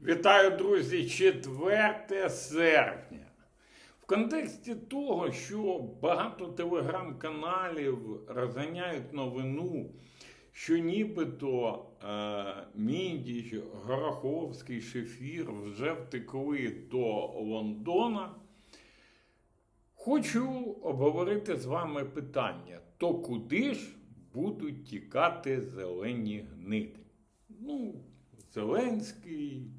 Вітаю, друзі, 4 серпня. В контексті того, що багато телеграм-каналів розганяють новину, що нібито е, Міндіч, Гороховський, Шефір вже втекли до Лондона. Хочу обговорити з вами питання: то куди ж будуть тікати зелені гниди? Ну, Зеленський,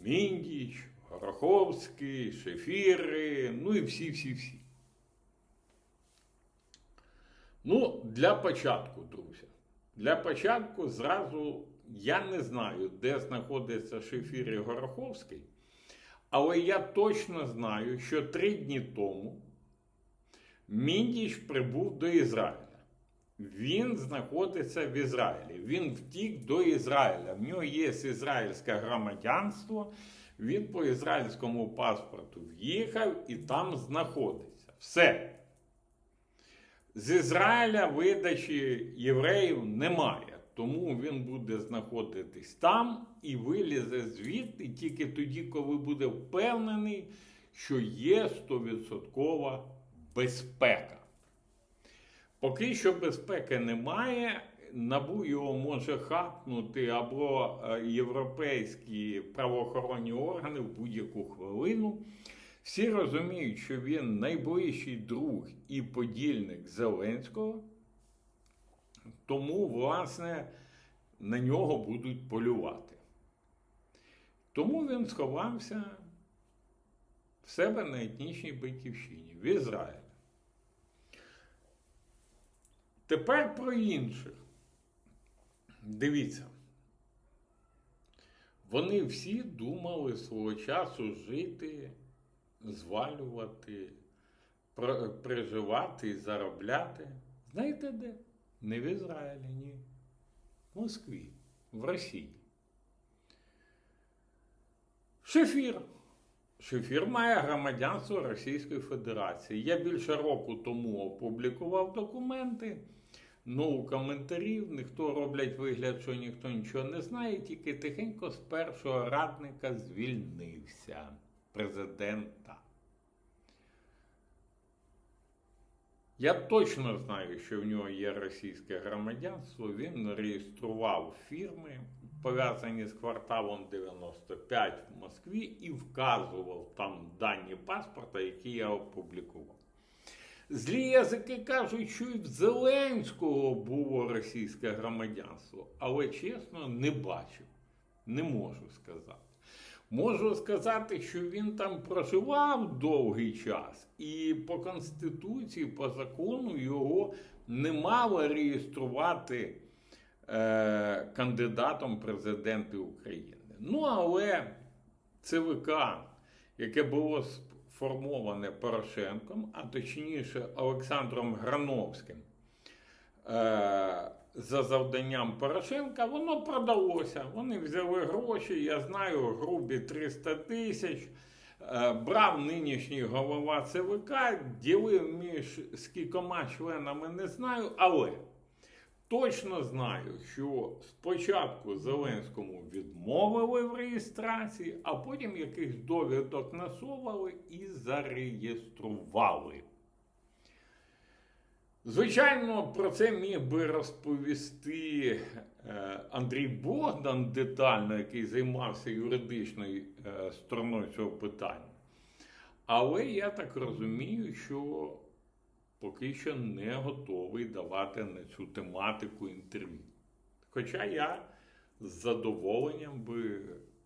Міндіч, Гороховський, Шефіри, ну і всі-всі-всі. Ну, для початку, друзі. Для початку зразу я не знаю, де знаходиться Шефір і Гороховський, але я точно знаю, що три дні тому Міндіч прибув до Ізраїля. Він знаходиться в Ізраїлі. Він втік до Ізраїля. В нього є ізраїльське громадянство. Він по ізраїльському паспорту в'їхав і там знаходиться. Все. З Ізраїля видачі євреїв немає. Тому він буде знаходитись там і вилізе звідти тільки тоді, коли буде впевнений, що є 100% безпека. Поки що безпеки немає, набу його може хапнути або е, європейські правоохоронні органи в будь-яку хвилину. Всі розуміють, що він найближчий друг і подільник Зеленського, тому, власне, на нього будуть полювати. Тому він сховався в себе на етнічній батьківщині в Ізраїлі. Тепер про інших. Дивіться. Вони всі думали свого часу жити, звалювати, переживати і заробляти. Знаєте де? Не в Ізраїлі, ні. В Москві, в Росії. Шефір. Шефір має громадянство Російської Федерації. Я більше року тому опублікував документи. Ну, коментарів ніхто роблять вигляд, що ніхто нічого не знає, тільки тихенько з першого радника звільнився президента. Я точно знаю, що в нього є російське громадянство. Він реєстрував фірми, пов'язані з кварталом 95 в Москві, і вказував там дані паспорта, які я опублікував. Злі язики кажуть, що і в Зеленського було російське громадянство, але чесно не бачив, не можу сказати. Можу сказати, що він там проживав довгий час, і по Конституції, по закону його не мали реєструвати е, кандидатом в президенти України. Ну, але ЦВК, яке було сформоване Порошенком, а точніше Олександром Грановським, е, за завданням Порошенка, воно продалося. Вони взяли гроші, я знаю, грубі 300 тисяч. Е, Брав нинішній голова ЦВК, ділив між скількома членами, не знаю, але точно знаю, що спочатку Зеленському відмовили в реєстрації, а потім якихось довідок насовували і зареєстрували. Звичайно, про це міг би розповісти е, Андрій Богдан детально, який займався юридичною е, стороною цього питання. Але я так розумію, що поки що не готовий давати на цю тематику інтерв'ю. Хоча я з задоволенням би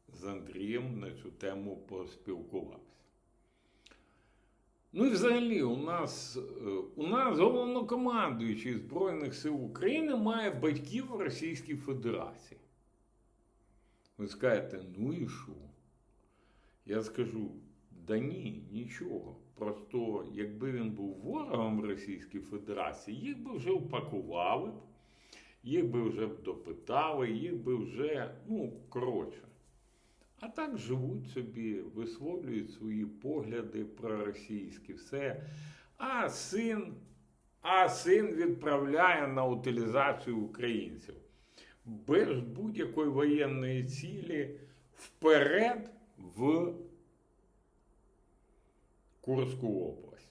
з Андрієм на цю тему поспілкувався. Ну і взагалі, у нас, е, у нас головнокомандуючий Збройних сил України має батьків в Російській Федерації. Ви скажете, ну і що? Я скажу, да ні, нічого. Просто якби він був ворогом Російської Федерації, їх би вже упакували, б, їх би вже допитали, їх би вже, ну, коротше. А так живуть собі, висловлюють свої погляди проросійські, все. А син, а син відправляє на утилізацію українців без будь-якої воєнної цілі вперед в Курську область.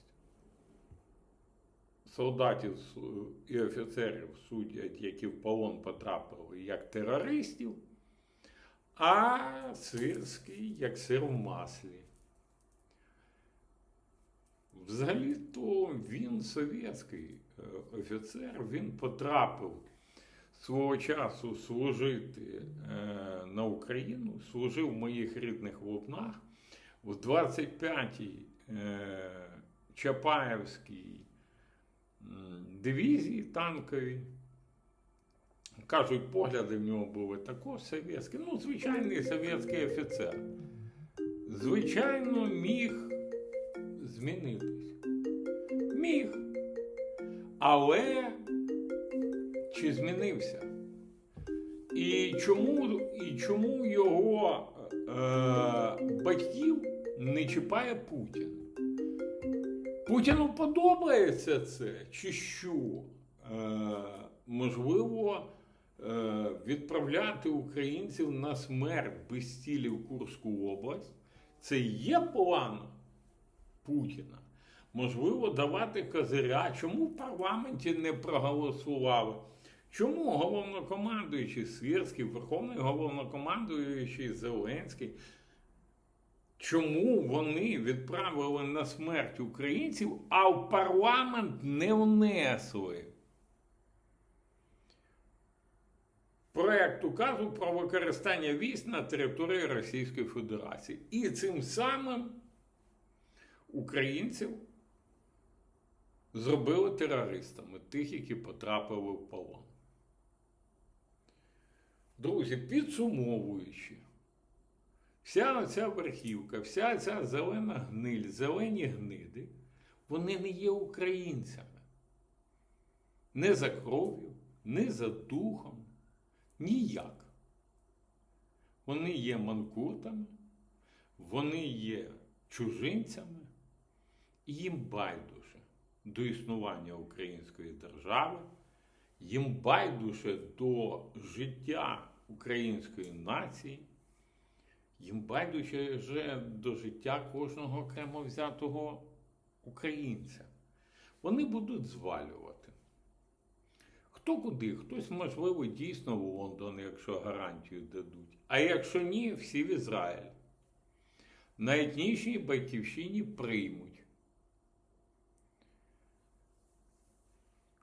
Солдатів і офіцерів судять, які в полон потрапили як терористів, а Сирський як сир в маслі. Взагалі-то він совєтський е, офіцер, він потрапив свого часу служити е, на Україну, служив в моїх рідних Лубнах в 25-й е, Чапаєвській дивізії танковій. Кажуть, погляди в нього були також совєтські. Ну, звичайний совєтський офіцер. Звичайно, міг змінитись. Міг. Але чи змінився? І чому, і чому його е, батьків не чіпає Путін? Путіну подобається це, чи що? Е, можливо, е, відправляти українців на смерть без цілі в Курську область. Це є план Путіна. Можливо, давати козиря. Чому в парламенті не проголосували? Чому головнокомандуючий Сирський, Верховний головнокомандуючий Зеленський? Чому вони відправили на смерть українців, а в парламент не внесли? Проект указу про використання військ на території Російської Федерації. І цим самим українців зробили терористами, тих, які потрапили в полон. Друзі, підсумовуючи, вся ця верхівка, вся ця зелена гниль, зелені гниди, вони не є українцями. Не за кров'ю, не за духом, ніяк. Вони є манкуртами, вони є чужинцями, і їм байдуже до існування української держави, їм байдуже до життя української нації, їм байдуже вже до життя кожного окремо взятого українця. Вони будуть звалювати. Хто куди, хтось, можливо, дійсно в Лондон, якщо гарантію дадуть. А якщо ні, всі в Ізраїль. На етнічній батьківщині приймуть.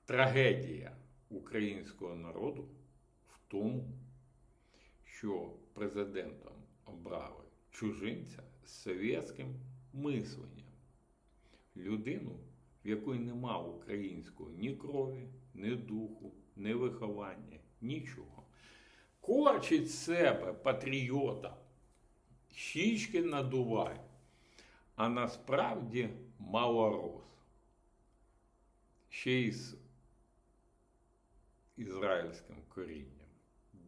Трагедія українського народу в тому, що президентом обрали чужинця з совєтським мисленням. Людину, в якої нема українського ні крові, ні духу, ні виховання, нічого. Корчить себе патріота, щічки надуває, а насправді малорос. Ще й з ізраїльським корінням.